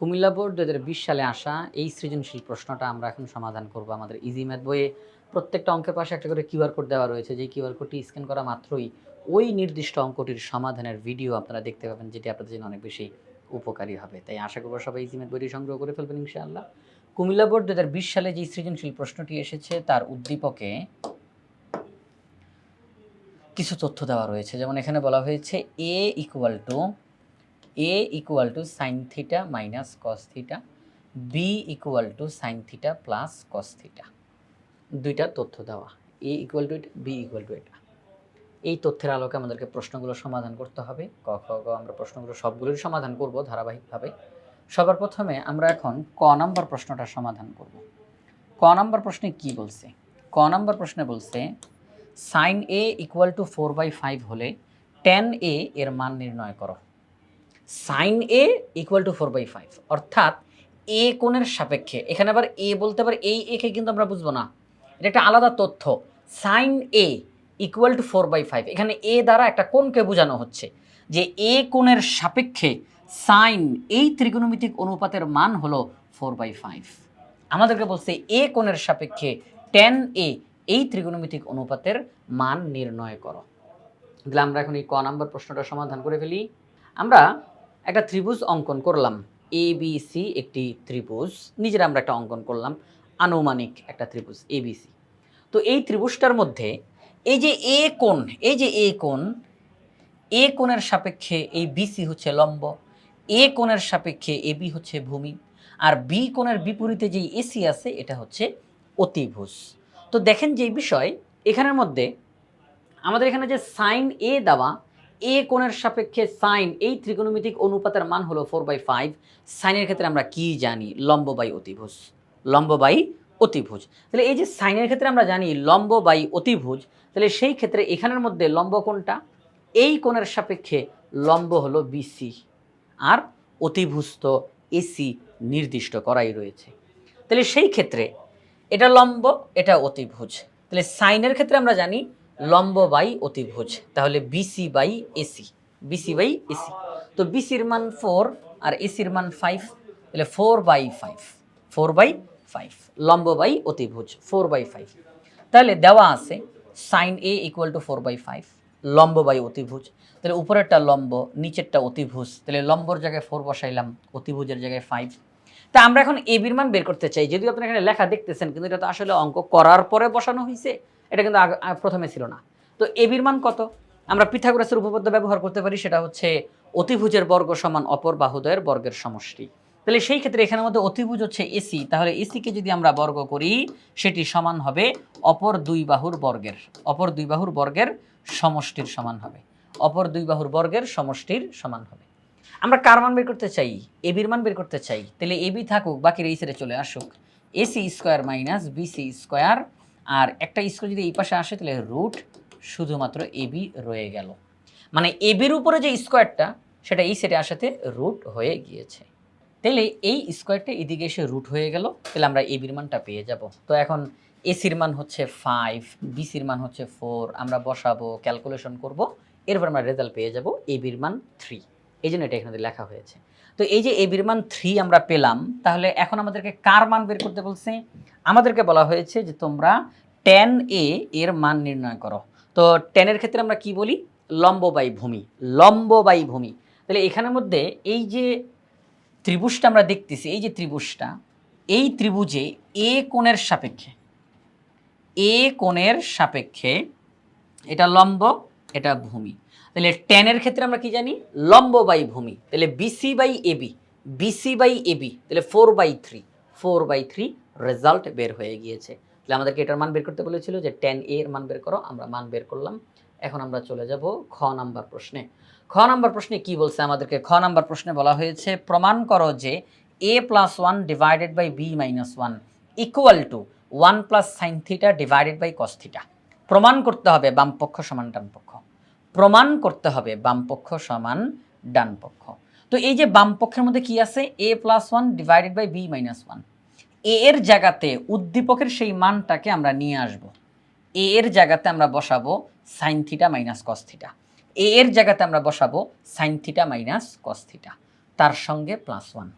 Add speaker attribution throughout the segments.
Speaker 1: Comilla board দু হাজার বিশ সালে আসা এই সৃজনশীল প্রশ্নটা আমরা এখন সমাধান করব আমাদের ইজি ম্যাথ বইয়ে। প্রত্যেকটা অঙ্কের পাশে একটা করে কিউআর কোড দেওয়া রয়েছে যে কিউআর কোডটি স্ক্যান করা মাত্রই ওই নির্দিষ্ট অঙ্কটির সমাধানের ভিডিও আপনারা দেখতে পাবেন, যেটি আপনাদের জন্য অনেক বেশি উপকারী হবে। তাই আশা করব সবাই ইজি ম্যাথ বইটি সংগ্রহ করে ফেলবেন ইনশাআল্লাহ। কুমিল্লা বোর্ড দু হাজার বিশ সালে যে সৃজনশীল প্রশ্নটি এসেছে, তার উদ্দীপকে কিছু তথ্য দেওয়া রয়েছে। যেমন এখানে বলা হয়েছে A equal to A equal to sine theta minus cos theta B equal to sine theta plus cos theta দুইটা তথ্য দেওয়া। এ ইকুয়াল টু এটা বি ইকুয়াল টু এটা এই তথ্যের আলোকে আমাদেরকে প্রশ্নগুলো সমাধান করতে হবে। ক, খ, গ, আমরা প্রশ্নগুলো সবগুলোই সমাধান করব ধারাবাহিকভাবে। সবার প্রথমে আমরা এখন ক নাম্বার প্রশ্নটা সমাধান করব। ক নাম্বার প্রশ্নে কি বলছে? ক নাম্বার প্রশ্নে বলছে sine A equal to four by five হলে টেন এ এর মান নির্ণয় করো। Sine A equal to four by five অর্থাৎ এ কোণের সাপেক্ষে। এখানে আবার এ বলতে পারে এই একে কিন্তু আমরা বুঝব না। এটা একটা আলাদা তথ্য। Sine A equal to four by five এখানে এ দ্বারা একটা কোণকে বোঝানো হচ্ছে। যে এ কোণের সাপেক্ষে সাইন এই ত্রিকোণমিতিক অনুপাতের মান হলো ফোর বাই ফাইভ আমাদেরকে বলছে এ কোণের সাপেক্ষে টেন এ এই ত্রিকোণমিতিক অনুপাতের মান নির্ণয় করো। তাহলে আমরা এখন এই ক নাম্বার প্রশ্নটা সমাধান করে ফেলি। আমরা একটা ত্রিভুজ অঙ্কন করলাম। এ বি সি একটি ত্রিভুজ। নিজেরা আমরা একটা অঙ্কন করলাম। আনুমানিক একটা ত্রিভুজ এ বি সি তো এই ত্রিভুজটার মধ্যে এই যে এ কোণ, এই যে এ কোণ এ কোণের সাপেক্ষে এই বিসি হচ্ছে লম্ব। এ কোণের সাপেক্ষে এ বি হচ্ছে ভূমি। আর বি কোণের বিপরীতে যেই এসি আছে, এটা হচ্ছে অতিভুজ। তো দেখেন যে বিষয়, এখানের মধ্যে আমাদের এখানে যে সাইন এ দেওয়া এ কোণের সাপেক্ষে সাইন এই ত্রিকোণমিতিক অনুপাতের মান হলো ফোর বাই ফাইভ সাইনের ক্ষেত্রে আমরা কি জানি? লম্ব বাই অতিভুজ। লম্ব অতিভুজ। তাহলে এই যে সাইনের ক্ষেত্রে আমরা জানি লম্ব বাই অতিভুজ, তাহলে সেই ক্ষেত্রে এখানের মধ্যে লম্ব কোনটা এই কোণের সাপেক্ষে লম্ব হলো বিসি আর অতিভুজ তো এসি নির্দিষ্ট করাই রয়েছে। তাহলে সেই ক্ষেত্রে এটা লম্ব, এটা অতিভুজ। তাহলে সাইনের ক্ষেত্রে আমরা জানি লম্ব বাই অতিভুজ, তাহলে BC by AC BC by AC তো বিসির মান ফোর আর এসির মান ফাইভ তাহলে four by five four by five লম্ব বাই অতিভুজ ফোর বাই ফাইভ তাহলে দেওয়া আছে sine A equal to four by five লম্ব বাই অতিভুজ। তাহলে উপরেরটা লম্ব, নিচেরটা অতিভুজ, তাহলে লম্বর জায়গায় ফোর বসাইলাম, অতিভুজের জায়গায় ফাইভ তা আমরা এখন এবির মান বের করতে চাই, যদিও আপনি এখানে লেখা দেখতেছেন, কিন্তু এটা তো আসলে অঙ্ক করার পরে বসানো হয়েছে এটা কিন্তু প্রথমে ছিল না। তো এবির মান কত? আমরা পিথাগোরাসের উপপাদ্য ব্যবহার করতে পারি, সেটা হচ্ছে অতিভুজের বর্গ সমান অপর বাহুদয়ের বর্গের সমষ্টি। তাহলে সেই ক্ষেত্রে এখানের মধ্যে অতিভুজ হচ্ছে এসি, তাহলে এসিকে যদি আমরা বর্গ করি, সেটি সমান হবে অপর দুই বাহুর বর্গের, অপর দুই বাহুর বর্গের সমষ্টির সমান হবে। অপর দুই বাহুর বর্গের সমষ্টির সমান হবে। আমরা কার মান বের করতে চাই? এবির মান বের করতে চাই। তাহলে এবি থাকুক বাকি এই সাইডে চলে আসুক। AC square minus BC square আর একটা স্কোয়ার যদি এই পাশে আসে, তাহলে রুট শুধুমাত্র এবি রয়ে গেল। মানে এবির উপরে যে স্কোয়ারটা সেটা এই সেটে আসাতে রুট হয়ে গিয়েছে। তাহলে এই স্কোয়ারটা এদিকে এসে রুট হয়ে গেল, তাহলে আমরা এবির মানটা পেয়ে যাব। তো এখন এসির মান হচ্ছে ফাইভ বিসির মান হচ্ছে ফোর আমরা বসাবো ক্যালকুলেশন করব, এরপর আমরা রেজাল্ট পেয়ে যাব এবির মান থ্রি এই জন্য এটা এখানে লেখা হয়েছে। তো এই যে এবির মান থ্রি আমরা পেলাম, তাহলে এখন আমাদেরকে কার মান বের করতে বলছে? আমাদেরকে বলা হয়েছে যে তোমরা টেন এ এর মান নির্ণয় করো। তো টেনের ক্ষেত্রে আমরা কি বলি? লম্ব বাই ভূমি। লম্ব বাই ভূমি। তাহলে এখানের মধ্যে এই যে ত্রিভুজটা আমরা দেখতেছি, এই যে ত্রিভুজটা, এই ত্রিভুজে এ কোণের সাপেক্ষে এ কোণের সাপেক্ষে এটা লম্ব, এটা ভূমি। তাহলে টেনের ক্ষেত্রে আমরা কি জানি? লম্ব বাই ভূমি। তাহলে BC by AB BC by AB তাহলে four by three four by three result বের হয়ে গিয়েছে। তাহলে আমাদেরকে এটার মান বের করতে বলেছিল যে টেন এ এর মান বের করো, আমরা মান বের করলাম। এখন আমরা চলে যাব খ নাম্বার প্রশ্নে। খ নাম্বার প্রশ্নে কি বলছে আমাদেরকে? খ নাম্বার প্রশ্নে বলা হয়েছে, প্রমাণ করো যে A plus one divided by B minus one equal to one plus sine theta divided by cos theta প্রমাণ করতে হবে বাম পক্ষ সমান ডান পক্ষ প্রমাণ করতে হবে বাম পক্ষ সমান ডান পক্ষ তো এই যে বাম পক্ষের মধ্যে কি আছে? A plus one divided by B minus ওয়ানের জায়গাতে উদ্দীপকের সেই মানটাকে আমরা নিয়ে আসব। এ এর জায়গাতে আমরা বসাবো sine theta minus cos theta A এর জায়গাতে আমরা বসাবো sine theta minus cos theta তার সঙ্গে প্লাস ওয়ান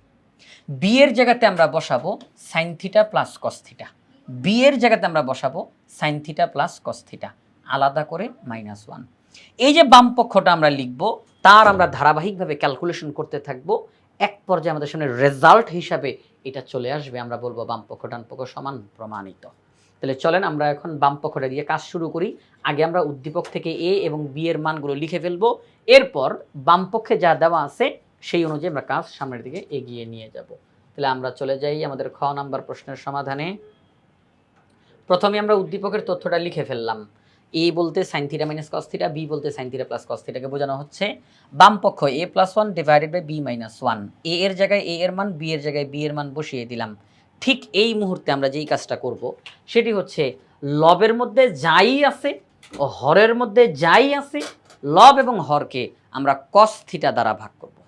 Speaker 1: বি এর জায়গাতে আমরা বসাবো sine theta plus cos theta B এর জায়গাতে আমরা বসাবো sine theta plus cos theta আলাদা করে মাইনাস ওয়ান এই যে বাম পক্ষটা আমরা লিখব, তার আমরা ধারাবাহিকভাবে ক্যালকুলেশন করতে থাকব, এক পর্যায়ে আমাদের সামনে রেজাল্ট হিসাবে এটা চলে আসবে, আমরা বলব বাম পক্ষ, ডান পক্ষ সমান প্রমাণিত। তাহলে চলেন আমরা এখন বাম পক্ষটা দিয়ে কাজ শুরু করি। আগে আমরা উদ্দীপক থেকে এ এবং বি এর মানগুলো লিখে ফেলব। এরপর বাম পক্ষে যা দেওয়া আছে, সেই অনুযায়ী আমরা কাজ সামনের দিকে এগিয়ে নিয়ে যাব। তাহলে আমরা চলে যাই আমাদের খ নাম্বার প্রশ্নের সমাধানে। প্রথমে আমরা উদ্দীপকের তথ্যটা লিখে ফেললাম। এ বলতে sine theta minus cos theta B বলতে সাইন থিটা প্লাস কস থিটাকে বোঝানো হচ্ছে। বাম পক্ষ A plus one divided by B minus one A এর জায়গায় এ এর মান বি এর জায়গায় বি এর মান বসিয়ে দিলাম। ঠিক এই মুহূর্তে আমরা যেই কাজটা করব, সেটি হচ্ছে লবের মধ্যে যাই আছে ও হরের মধ্যে যাই আছে, লব এবং হরকে আমরা কস থিটা দ্বারা ভাগ করব।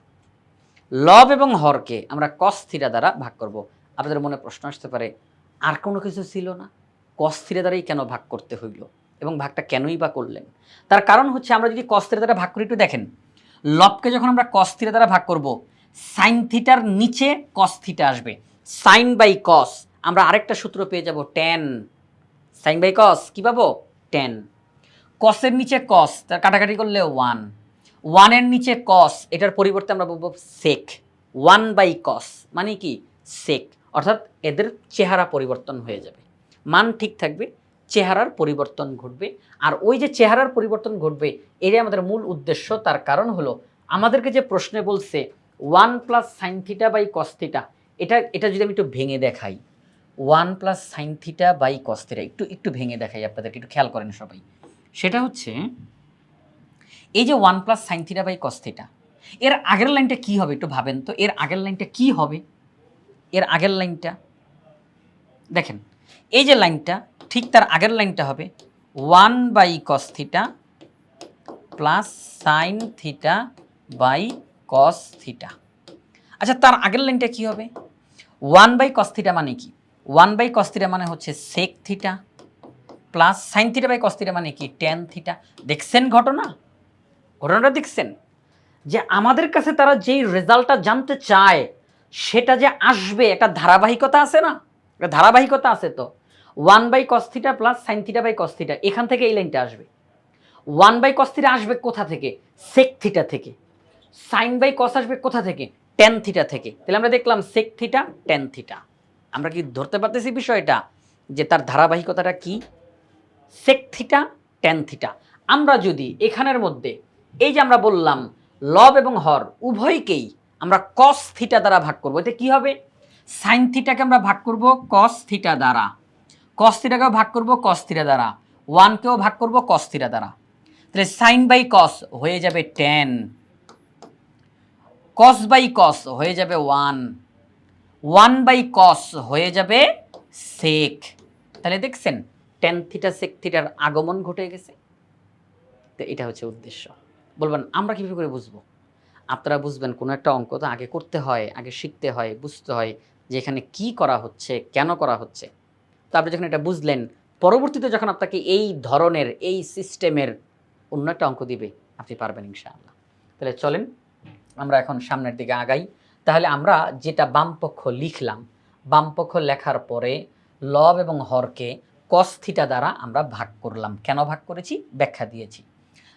Speaker 1: লব এবং হরকে আমরা কস থিটা দ্বারা ভাগ করব। আপনাদের মনে প্রশ্ন আসতে পারে, আর কোনো কিছু ছিল না? কস থিটা দ্বারাই কেন ভাগ করতে হইল? এবং ভাগটা কেনই বা করলেন? তার কারণ হচ্ছে আমরা যদি কস দ্বারা ভাগ করি, একটু দেখেন। লবকে যখন আমরা কস দ্বারা ভাগ করব সাইন থিটার নিচে কস থিটা আসবে। সাইন বাই কস আমরা আরেকটা সূত্র পেয়ে যাব টেন সাইন বাই কস কী পাবো? টেন কসের নিচে কস তার কাটাকাটি করলে ওয়ান ওয়ানের নিচে কস এটার পরিবর্তে আমরা বলব সেক ওয়ান বাই কস মানে কি? সেক অর্থাৎ এদের চেহারা পরিবর্তন হয়ে যাবে। মান ঠিক থাকবে? চেহারার পরিবর্তন ঘটবে। আর ওই যে চেহারার পরিবর্তন ঘটবে, এটাই আমাদের মূল উদ্দেশ্য। তার কারণ হলো, আমাদেরকে যে প্রশ্নে বলছে, one plus sine theta by cos theta এটা এটা যদি আমি একটু ভেঙে দেখাই। One plus sine theta by cos theta, একটু একটু ভেঙে দেখাই আপনাদেরকে, একটু খেয়াল করেন সবাই। সেটা হচ্ছে, এই যে one plus sine theta by cos theta, এর আগের লাইনটা কি হবে একটু ভাবেন তো? এর আগের লাইনটা কি হবে? এর আগের লাইনটা, দেখেন, এই যে লাইনটা ঠিক তার আগের লাইনটা হবে one by cos theta plus sine theta by cos theta. আচ্ছা তার আগের লাইনটা কি হবে? ওয়ান বাই কস থিটা মানে কি? ওয়ান বাই কস থিটা মানে হচ্ছে sec theta plus sine theta by cos theta মানে কি? Tan theta. দেখছেন ঘটনা? ঘটনাটা দেখছেন? যে আমাদের কাছে তারা যেই রেজাল্টটা জানতে চায়, সেটা যে আসবে, একটা ধারাবাহিকতা আছে না? একটা ধারাবাহিকতা আছে তো। One by cos theta plus sine theta by cos theta এখান থেকে এই লাইনটা আসবে। ওয়ান বাই কস্থিটা আসবে কোথা থেকে? সেক থিটা থেকে। সাইন বাই কস আসবে কোথা থেকে? টেন থিটা থেকে। তাহলে আমরা দেখলাম সেক থিটা টেন থিটা আমরা কি ধরতে পারতেছি বিষয়টা? যে তার ধারাবাহিকতাটা কি? সেক থিটা টেন থিটা আমরা যদি এখানের মধ্যে, এই যে আমরা বললাম, লব এবং হর উভয়কেই আমরা কস থিটা দ্বারা ভাগ করব এতে কি হবে? সাইন থিটাকে আমরা ভাগ করব কস থিটা দ্বারা। কস থিটাকেও ভাগ করব কস থিটা দ্বারা। ওয়ানকেও ভাগ করব কস থিটা দ্বারা। তাহলে সাইন বাই কস হয়ে যাবে টেন কস বাই কস হয়ে যাবে ওয়ান ওয়ান বাই কস হয়ে যাবে সেক তাহলে দেখছেন টেন থিটা সেক থিটার আগমন ঘটে গেছে। তো এটা হচ্ছে উদ্দেশ্য। বলবেন, আমরা কীভাবে করে বুঝব? আপনারা বুঝবেন, কোনো একটা অঙ্ক তো আগে করতে হয়, আগে শিখতে হয়, বুঝতে হয় যে এখানে কী করা হচ্ছে, কেন করা হচ্ছে। তো আপনি যখন এটা বুঝলেন, পরবর্তীতে যখন আপনাকে এই ধরনের, এই সিস্টেমের অন্য একটা অঙ্ক দিবে, আপনি পারবেন ইনশাআল্লাহ। তাহলে চলেন, আমরা এখন সামনের দিকে আগাই। তাহলে আমরা যেটা বামপক্ষ লিখলাম, বামপক্ষ লেখার পরে লব এবং হরকে কস্থিটা দ্বারা আমরা ভাগ করলাম। কেন ভাগ করেছি? ব্যাখ্যা দিয়েছি।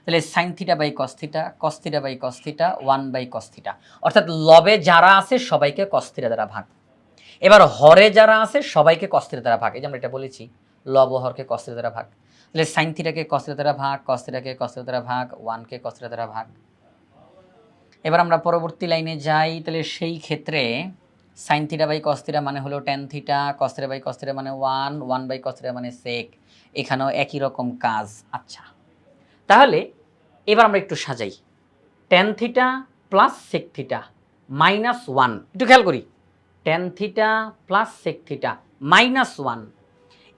Speaker 1: তাহলে sine theta by cos theta cos theta by cos theta one by cos theta অর্থাৎ লবে যারা আছে সবাইকে কস্থিটা দ্বারা ভাগ এবার হরে যারা আছে, সবাইকে কস থিটা দ্বারা ভাগ। এই যে আমরা এটা বলেছি লব হরকে কস থিটা দ্বারা ভাগ। তাহলে সাইন থিটাকে কস থিটা দ্বারা ভাগ কস থিটাকে কস থিটা দ্বারা ভাগ ওয়ানকে কস থিটা দ্বারা ভাগ। এবার আমরা পরবর্তী লাইনে যাই, তাহলে সেই ক্ষেত্রে sine theta by cos theta মানে হলো tan theta cos theta by cos theta মানে one one by cos theta মানে সেক এখানেও একই রকম কাজ। আচ্ছা তাহলে এবার আমরা একটু সাজাই। Tan theta plus sec theta minus one একটু খেয়াল করি। Tan theta plus sec theta minus one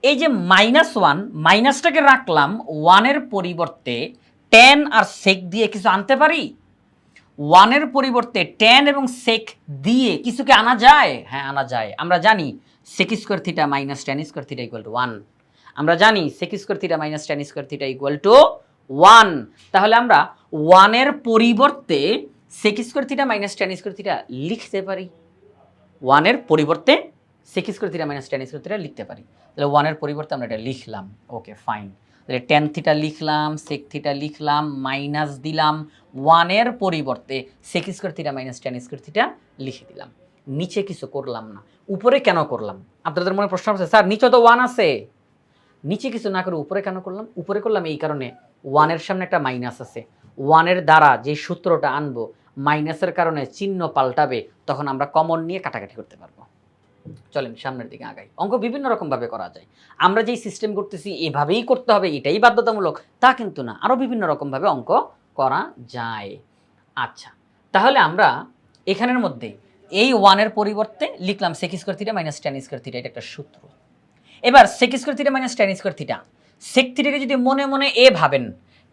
Speaker 1: এই যে মাইনাস ওয়ান মাইনাসটাকে রাখলাম ওয়ানের পরিবর্তে টেন আর সেক দিয়ে কিছু আনতে পারি? ওয়ানের পরিবর্তে টেন এবং সেক দিয়ে কিছুকে আনা যায়? হ্যাঁ আনা যায়। আমরা জানি sec square theta minus tan square theta equal to one আমরা জানি sec square theta minus tan square theta equal to one তাহলে আমরা ওয়ানের পরিবর্তে sec square theta minus tan square theta লিখতে পারি। ওয়ানের পরিবর্তে sec square theta minus tan square theta লিখতে পারি। তাহলে ওয়ানের পরিবর্তে আমরা এটা লিখলাম। ওকে ফাইন তাহলে টেন থিটা লিখলাম সেক থিটা লিখলাম মাইনাস দিলাম ওয়ানের পরিবর্তে sec square theta minus tan square theta লিখে দিলাম। নিচে কিছু করলাম না। উপরে কেন করলাম? আপনাদের মনে প্রশ্ন আছে, স্যার, নিচে তো ওয়ান আছে। নিচে কিছু না করে উপরে কেন করলাম? উপরে করলাম এই কারণে ওয়ানের সামনে একটা মাইনাস আছে। ওয়ানের দ্বারা যে সূত্রটা আনব মাইনাসের কারণে চিহ্ন পাল্টাবে, তখন আমরা কমন নিয়ে কাটাকাটি করতে পারব। চলেন সামনের দিকে আগাই। অঙ্ক বিভিন্ন রকমভাবে করা যায়। আমরা যেই সিস্টেম করতেছি, এভাবেই করতে হবে, এটাই বাধ্যতামূলক। তা কিন্তু না আরও বিভিন্ন রকমভাবে অঙ্ক করা যায়। আচ্ছা তাহলে আমরা এখানের মধ্যে এই ওয়ানের পরিবর্তে লিখলাম sec square theta minus tan square theta এটা একটা সূত্র। এবার sec square theta minus tan square theta sec থিটাকে যদি মনে মনে এ ভাবেন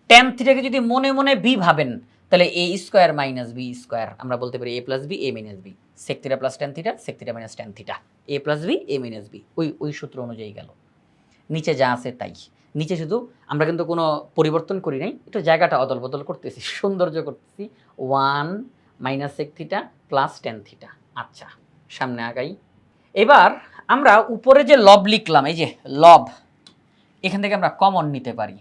Speaker 1: টেন থিটাকে যদি মনে মনে বি ভাবেন তাহলে A square minus B square আমরা বলতে পারি A plus B A minus B sec theta plus tan theta sec theta minus tan theta A plus B A minus B ওই ওই সূত্র অনুযায়ী গেল। নিচে যা আছে তাই। নিচে শুধু আমরা কিন্তু কোনো পরিবর্তন করি নাই। একটু জায়গাটা অদল বদল করতেছি, সৌন্দর্য করতেছি। One minus sec theta plus tan theta আচ্ছা সামনে আগাই। এবার আমরা উপরে যে লব লিখলাম, এই যে লব, এখান থেকে আমরা কমন নিতে পারি।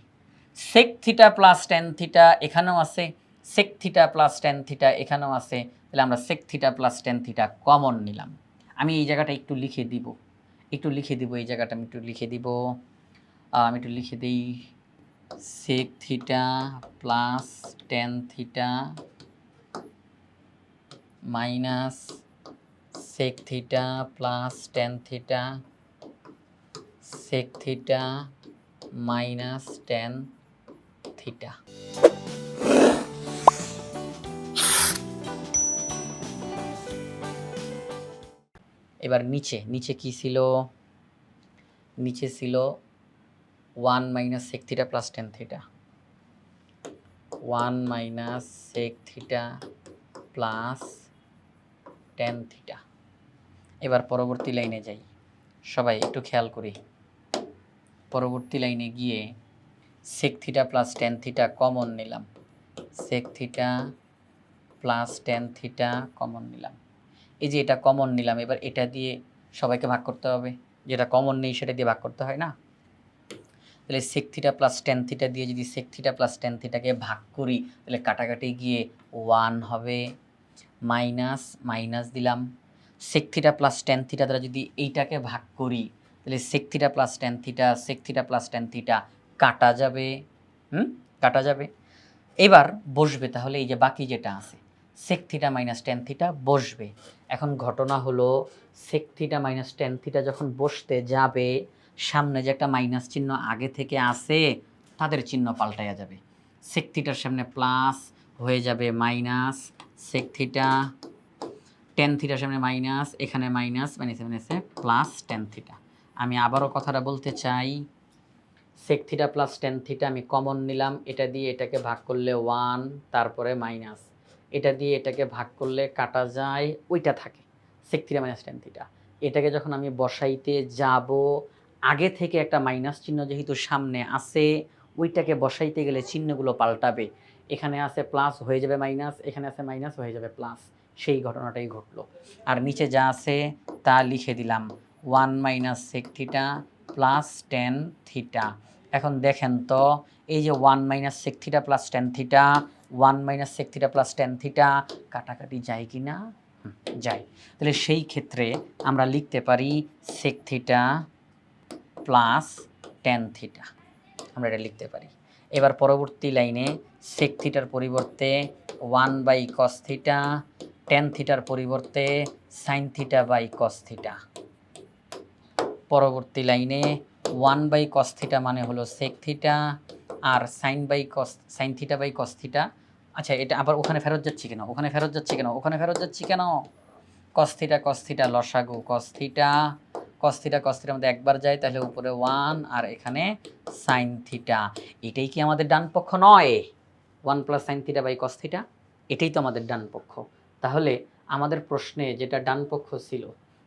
Speaker 1: Sec theta plus tan theta এখানেও আছে sec theta plus tan theta এখানেও আছে, তাহলে আমরা sec theta plus tan theta common নিলাম। আমি এই জায়গাটা একটু লিখে দিব। একটু লিখে দিব, এই জায়গাটা আমি একটু লিখে দিব। আমি একটু লিখে দিই sec theta plus tan theta minus sec theta plus tan theta sec theta minus tan theta এবার নিচে নিচে কি ছিল? নিচে ছিল one minus sec theta plus tan theta one minus sec theta plus tan theta এবার পরবর্তী লাইনে যাই। সবাই একটু খেয়াল করি। পরবর্তী লাইনে গিয়ে sec theta plus tan theta common নিলাম। Sec theta plus tan theta common নিলাম। এই যে এটা কমন নিলাম, এবার এটা দিয়ে সবাইকে ভাগ করতে হবে। যেটা কমন নেই, সেটা দিয়ে ভাগ করতে হয় না? তাহলে sec theta plus tan theta দিয়ে যদি সেক থিটা প্লাস টেন থিটাকে ভাগ করি, তাহলে কাটাকাটি গিয়ে ওয়ান হবে মাইনাস মাইনাস দিলাম। Sec theta plus tan theta দ্বারা যদি এইটাকে ভাগ করি, তাহলে sec theta plus tan theta sec theta plus tan theta কাটা যাবে। হুম? কাটা যাবে। এবার বসবে তাহলে এই যে বাকি যেটা আছে sec theta minus tan theta বসবে। এখন ঘটনা হলো sec theta minus tan theta যখন বসতে যাবে, সামনে যে একটা মাইনাস চিহ্ন আগে থেকে আসে তাদের চিহ্ন পাল্টাইয়া যাবে। সেক থিটার সামনে প্লাস হয়ে যাবে মাইনাস সেক থিটা টেন থিটার সামনে মাইনাস এখানে মাইনাস মানে মাইনাসে প্লাস টেন থিটা আমি আবারও কথাটা বলতে চাই sec theta plus tan theta আমি কমন নিলাম, এটা দিয়ে এটাকে ভাগ করলে ওয়ান তারপরে মাইনাস এটা দিয়ে এটাকে ভাগ করলে কাটা যায়, ওইটা থাকে। সেক মাইনাস টেন থিটা এটাকে যখন আমি বসাইতে যাব, আগে থেকে একটা মাইনাস চিহ্ন যেহেতু সামনে আছে, ওইটাকে বসাইতে গেলে চিহ্নগুলো পাল্টাবে। এখানে আছে প্লাস হয়ে যাবে মাইনাস এখানে আছে মাইনাস হয়ে যাবে প্লাস সেই ঘটনাটাই ঘটলো। আর নিচে যা আছে, তা লিখে দিলাম। One minus sec theta plus tan theta এখন দেখেন তো, এই যে one minus sec theta plus tan theta one minus sec theta plus tan theta কাটাকাটি যায় কি না? যায়। তাহলে সেই ক্ষেত্রে আমরা লিখতে পারি sec theta plus tan theta আমরা এটা লিখতে পারি। এবার পরবর্তী লাইনে সেক থিটার পরিবর্তে one by cos theta tan থিটার পরিবর্তে sine theta by cos theta পরবর্তী লাইনে ওয়ান বাই কস থিটা মানে হলো sec theta R sine by cos sine theta by cos theta আচ্ছা এটা আবার ওখানে ফেরত যাচ্ছি কেন? ওখানে ফেরত যাচ্ছি কেন? ওখানে ফেরত যাচ্ছি কেন? কস থিটা কস থিটা লসাগু cos theta cos theta cos থিটার মধ্যে একবার যায়, তাহলে উপরে ওয়ান আর এখানে সাইন থিটা এটাই কি আমাদের ডান পক্ষ নয়? One plus sine theta by cos theta এটাই তো আমাদের ডান পক্ষ। তাহলে আমাদের প্রশ্নে যেটা ডান পক্ষ ছিল,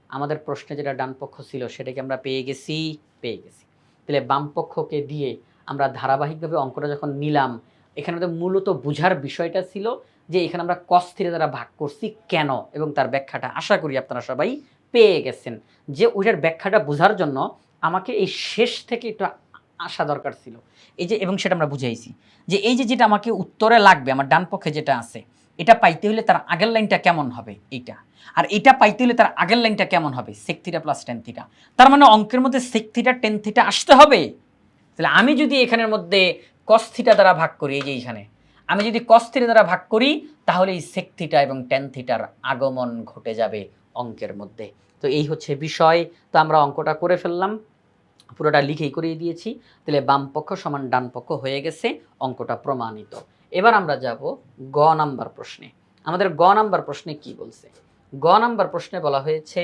Speaker 1: আমাদের প্রশ্নে যেটা ডান পক্ষ ছিল, সেটাকে আমরা পেয়ে গেছি পেয়ে গেছি। তাহলে বাম পক্ষকে দিয়ে আমরা ধারাবাহিকভাবে অঙ্কটা যখন নিলাম এখানে তো মূলত বুঝার বিষয়টা ছিল যে এখানে আমরা কস থিটা দ্বারা ভাগ করছি কেন? এবং তার ব্যাখ্যাটা আশা করি আপনারা সবাই পেয়ে গেছেন। যে ওইটার ব্যাখ্যাটা বোঝার জন্য আমাকে এই শেষ থেকে একটু আসা দরকার ছিল। এই যে, এবং সেটা আমরা বুঝাইছি। যে এই যে, যেটা আমাকে উত্তরে লাগবে, আমার ডান পক্ষে যেটা আছে, এটা পাইতে হলে তার আগের লাইনটা কেমন হবে এইটা? আর এটা পাইতে হলে তার আগের লাইনটা কেমন হবে? Sec theta plus tan theta তার মানে অঙ্কের মধ্যে সেক থিটা টেন থিটা আসতে হবে? তাহলে আমি যদি এখানের মধ্যে কস থিটা দ্বারা ভাগ করি, এই যে এইখানে। আমি যদি কস থিটা দ্বারা ভাগ করি, তাহলে এই সেক থিটা এবং টেন থিটার আগমন ঘটে যাবে অঙ্কের মধ্যে। তো এই হচ্ছে বিষয়। তো আমরা অঙ্কটা করে ফেললাম। পুরোটা লিখেই করিয়ে দিয়েছি। তাহলে বাম পক্ষ সমান ডান পক্ষ হয়ে গেছে, অঙ্কটা প্রমাণিত। এবার আমরা যাব গ নাম্বার প্রশ্নে। আমাদের গ নাম্বার প্রশ্নে কি বলছে? গ নাম্বার প্রশ্নে বলা হয়েছে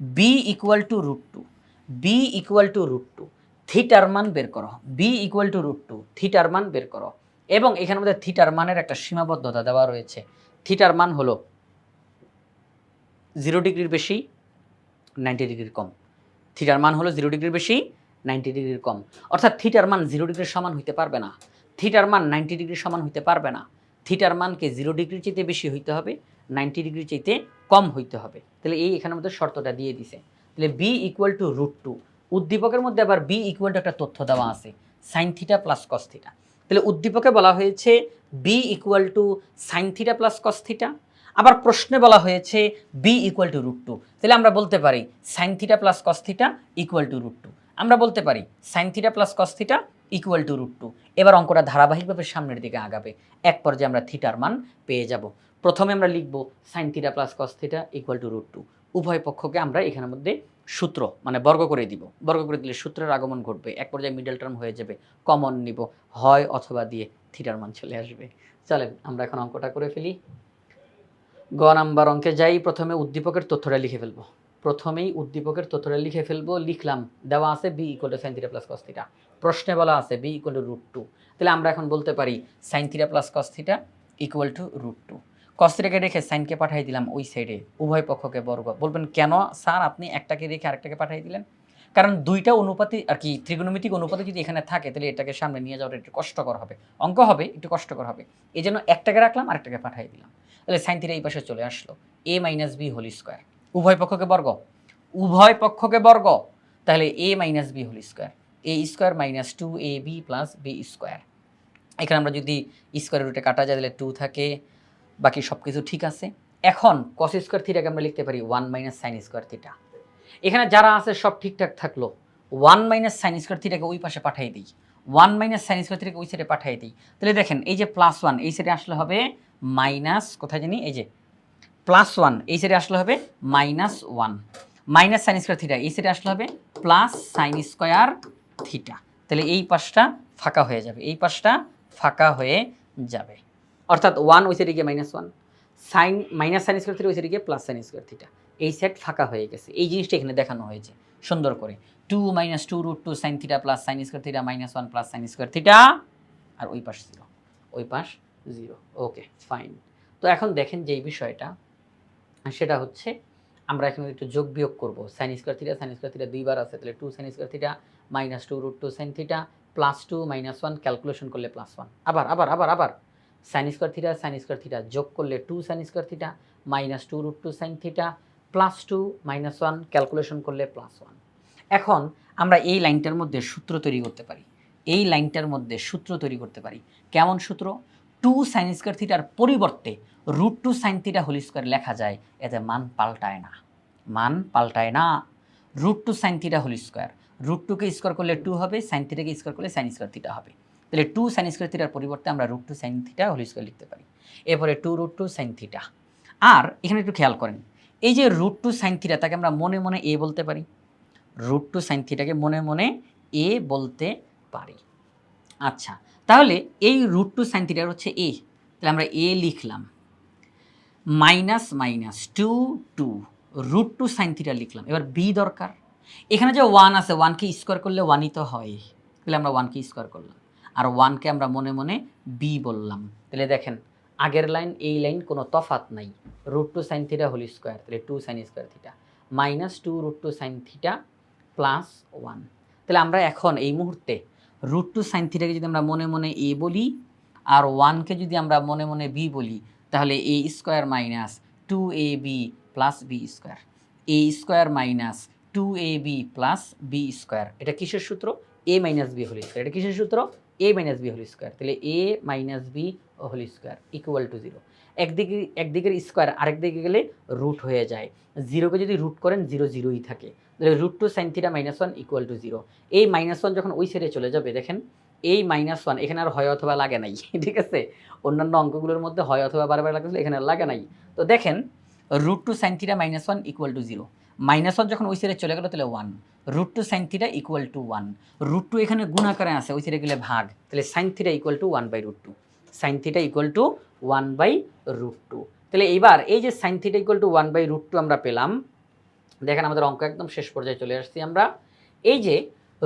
Speaker 1: B equal to root two B equal to root two থিটার মান বের করো। B equal to root two থিটার মান বের করো। এবং এখানে মধ্যে থিটার মানের একটা সীমাবদ্ধতা দেওয়া রয়েছে। থিটার মান হলো জিরো ডিগ্রির বেশি নাইনটি ডিগ্রির কম। থিটার মান হলো জিরো ডিগ্রির বেশি নাইনটি ডিগ্রির কম। অর্থাৎ থিটার মান জিরো ডিগ্রির সমান হইতে পারবে না। থিটার মান নাইনটি ডিগ্রির সমান হইতে পারবে না। থিটার মানকে জিরো ডিগ্রির চাইতে বেশি হইতে হবে নাইনটি ডিগ্রির চাইতে কম হইতে হবে। তাহলে এই এখানের মধ্যে শর্তটা দিয়ে দিছে। তাহলে B equal to root two উদ্দীপকের মধ্যে আবার বি ইকুয়াল টু একটা তথ্য দেওয়া আছে sine theta plus cos theta তাহলে উদ্দীপকে বলা হয়েছে B equal to sine theta plus cos theta আবার প্রশ্নে বলা হয়েছে B equal to root two তাহলে আমরা বলতে পারি sine theta plus cos theta equal to root two আমরা বলতে পারি sine theta plus cos theta equal to root two এবার অঙ্কটা ধারাবাহিকভাবে সামনের দিকে আগাবে। এক পর্যায়ে আমরা থিটার মান পেয়ে যাব। প্রথমে আমরা লিখব sine theta plus cos theta equal to root two উভয় পক্ষকে আমরা এখানের মধ্যে সূত্র মানে বর্গ করে দিব। বর্গ করে দিলে সূত্রের আগমন ঘটবে। এক পর্যায়ে মিডল টার্ম হয়ে যাবে। কমন নিব, হয় অথবা দিয়ে থিটার মান চলে আসবে। চলেন, আমরা এখন অঙ্কটা করে ফেলি। গ নাম্বার অঙ্কে যাই, প্রথমে উদ্দীপকের তথ্যটা লিখে ফেলব। প্রথমেই উদ্দীপকের তথ্যটা লিখে ফেলব। লিখলাম, দেওয়া আছে B equal to sine theta plus cos theta প্রশ্নে বলা আছে B equal to root two তাহলে আমরা এখন বলতে পারি sine theta plus cos theta equal to root two cos থিটাকে রেখে সাইনকে পাঠিয়ে দিলাম ওই সাইডে উভয় পক্ষকে বর্গ। বলবেন, কেন স্যার আপনি একটাকে রেখে আরেকটাকে পাঠিয়ে দিলেন? কারণ দুইটা অনুপাতি আর কি ত্রিগোণমিতিক অনুপাতি যদি এখানে থাকে, তাহলে এটাকে সামনে নিয়ে যাওয়াটা একটু কষ্টকর হবে। অঙ্ক হবে, একটু কষ্টকর হবে। এই জন্য একটাকে রাখলাম, আরেকটাকে পাঠিয়ে দিলাম। তাহলে সাইন থিটা এই পাশে চলে আসলো। A minus B whole square উভয় পক্ষকে বর্গ। উভয় পক্ষকে বর্গ। তাহলে A minus B whole square A square minus two A B plus B square এখানে আমরা যদি স্কোয়ার রুটে কাটা যায়, তাহলে টু থাকে। বাকি সব কিছু ঠিক আছে। এখন কস স্কোয়ার থিটাকে আমরা লিখতে পারি one minus sine square theta এখানে যারা আছে, সব ঠিকঠাক থাকল। ওয়ান মাইনাস সাইন স্কোয়ার থিটাকে ওই পাশে পাঠিয়ে দিই। ওয়ান মাইনাস সাইন স্কোয়ার থিটাকে ওই সাইডে পাঠিয়ে দিই। তাহলে দেখেন, এই যে প্লাস ওয়ান এই সাইডে আসলে হবে মাইনাস কোথায় জানি? এই যে প্লাস ওয়ান এই সাইডে আসলে হবে minus one minus sine square theta এই সাইডে আসলে হবে প্লাস সাইন স্কোয়ার থিটা তাহলে এই পাশটা ফাঁকা হয়ে যাবে, এই পাশটা ফাঁকা হয়ে যাবে। অর্থাৎ ওয়ান ওই সাইডে গিয়ে minus one sine minus sine square theta ওই গিয়ে প্লাস সাইন স্কোয়ার থিটা এই সেট ফাঁকা হয়ে গেছে। এই জিনিসটা এখানে দেখানো হয়েছে। সুন্দর করে। Two minus two root two sine theta plus sine square theta minus one plus sine square theta আর ওই পাশ জিরো ওই পাশ জিরো ওকে ফাইন তো এখন দেখেন যে এই বিষয়টা, সেটা হচ্ছে আমরা এখন একটু যোগ বিয়োগ করব। Sine square theta sine square theta দুইবার আছে, তাহলে two sine square theta minus two root two sine theta plus two minus one calculation করলে প্লাস ওয়ান আবার আবার আবার আবার। Sine square theta sine square theta যোগ করলে two sine square theta minus two root two sine theta plus two minus one calculation করলে plus one এখন আমরা এই লাইনটার মধ্যে সূত্র তৈরি করতে পারি। এই লাইনটার মধ্যে সূত্র তৈরি করতে পারি। কেমন সূত্র? টু সাইন স্কোয়ার থিটার পরিবর্তে root two sine theta whole square লেখা যায়, এতে মান পাল্টায় না। মান পাল্টায় না। Root two sine theta whole square root টুকে স্কোয়ার করলে টু হবে সাইন থিটাকে স্কোয়ার করলে সাইন স্কোয়ার থিটা হবে। তাহলে টু সাইন স্কোয়ার থিটার পরিবর্তে আমরা root two sine theta whole square লিখতে পারি। এরপরে two root two sine theta আর এখানে একটু খেয়াল করেন, এই যে রুট টু সাইন থিটা তাকে আমরা মনে মনে এ বলতে পারি। রুট টু সাইন থিটাকে মনে মনে এ বলতে পারি। আচ্ছা তাহলে এই রুট টু সাইন থিটার হচ্ছে এ তাহলে আমরা এ লিখলাম। Minus minus two two root two sine theta লিখলাম। এবার বি দরকার। এখানে যে ওয়ান আছে ওয়ানকে স্কোয়ার করলে ওয়ানই তো হয়। তাহলে আমরা ওয়ানকে স্কোয়ার করলাম। আর ওয়ানকে আমরা মনে মনে বি বললাম। তাহলে দেখেন, আগের লাইন, এই লাইন কোনো তফাত নাই। Root two sine theta whole square তাহলে two sine square theta minus two root two sine theta plus one তাহলে আমরা এখন এই মুহূর্তে রুট টু সাইন থিটাকে যদি আমরা মনে মনে এ বলি আর ওয়ানকে যদি আমরা মনে মনে বি বলি, তাহলে A square minus two A B plus B square A square minus two A B plus B square এটা কিসের সূত্র? A minus B whole square এটা কিসের সূত্র? A minus B whole square তাহলে A minus B whole square equal to zero একদিকে একদিকের square আরেক দিকে গেলে রুট হয়ে যায়। জিরোকে যদি রুট করেন জিরো জিরোই থাকে। তাহলে root two sine theta minus one equal to zero এই মাইনাস ওয়ান যখন ওই সাইডে চলে যাবে, দেখেন এই মাইনাস ওয়ান এখানে আর হয় অথবা লাগে নাই, ঠিক আছে? অন্যান্য অঙ্কগুলোর মধ্যে হয় অথবা বারবার লাগতেছিল, এখানে আর লাগে নাই। তো দেখেন root two sine theta minus one equal to zero minus one যখন ওই সাইডে চলে গেলো, তাহলে one root two sine theta equal to one root two এখানে গুণাকারে আছে, ওই সাইডে গেলে ভাগ। তাহলে sine theta equal to one by root two sine theta equal to one by root two তাহলে এইবার এই যে sine theta equal to one by root two আমরা পেলাম, দেখেন আমাদের অঙ্ক একদম শেষ পর্যায়ে চলে আসছি আমরা। এই যে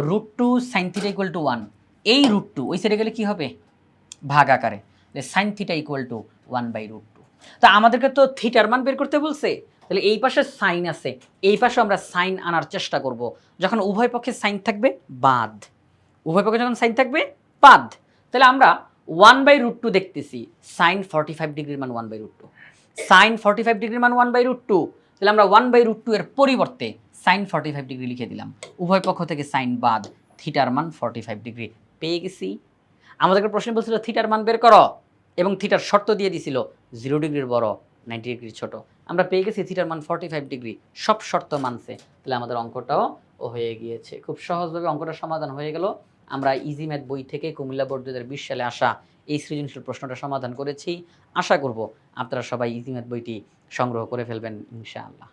Speaker 1: root two sine theta equal to one এই রুট টু ওই সাইডে গেলে কি হবে? ভাগ আকারে। Sine theta equal to one by root two তো আমাদেরকে তো থিটার মান বের করতে বলছে। তাহলে এই পাশে সাইন আছে। এই পাশে আমরা সাইন আনার চেষ্টা করব। যখন উভয় পক্ষে সাইন থাকবে, বাদ। উভয় পক্ষে যখন সাইন থাকবে, বাদ। তাহলে আমরা ওয়ান বাই রুট টু দেখতেছি। সাইন ফর্টি ফাইভ ডিগ্রির মান one by root two. Sine forty five ডিগ্রির মান ওয়ান বাই রুট টু। তাহলে আমরা ওয়ান বাই রুট টু এর পরিবর্তে সাইন ফর্টি ফাইভ ডিগ্রি লিখে দিলাম। উভয় পক্ষ থেকে সাইন বাদ, থিটার মান ফর্টি ফাইভ ডিগ্রি। পেয়ে গেছি। আমাদেরকে প্রশ্ন বলছিল, থিটার মান বের করো। এবং থিটার শর্ত দিয়ে দিছিল জিরো ডিগ্রির বড়, নাইনটি ডিগ্রি ছোট। আমরা পেয়ে গেছি থিটার মান ফর্টি ফাইভ ডিগ্রি। সব শর্ত মানছে। তাহলে আমাদের অঙ্কটাও ও হয়ে গিয়েছে। খুব সহজভাবে অঙ্কটা সমাধান হয়ে গেল। আমরা ইজি ম্যাথ বই থেকে কুমিল্লা বোর্ড দু সালে আসা এই সৃজনশীল প্রশ্নটা সমাধান করেছি। আশা করব আপনারা সবাই ইজি ম্যাথ বইটি সংগ্রহ করে ফেলবেন, ইনশাআল্লাহ।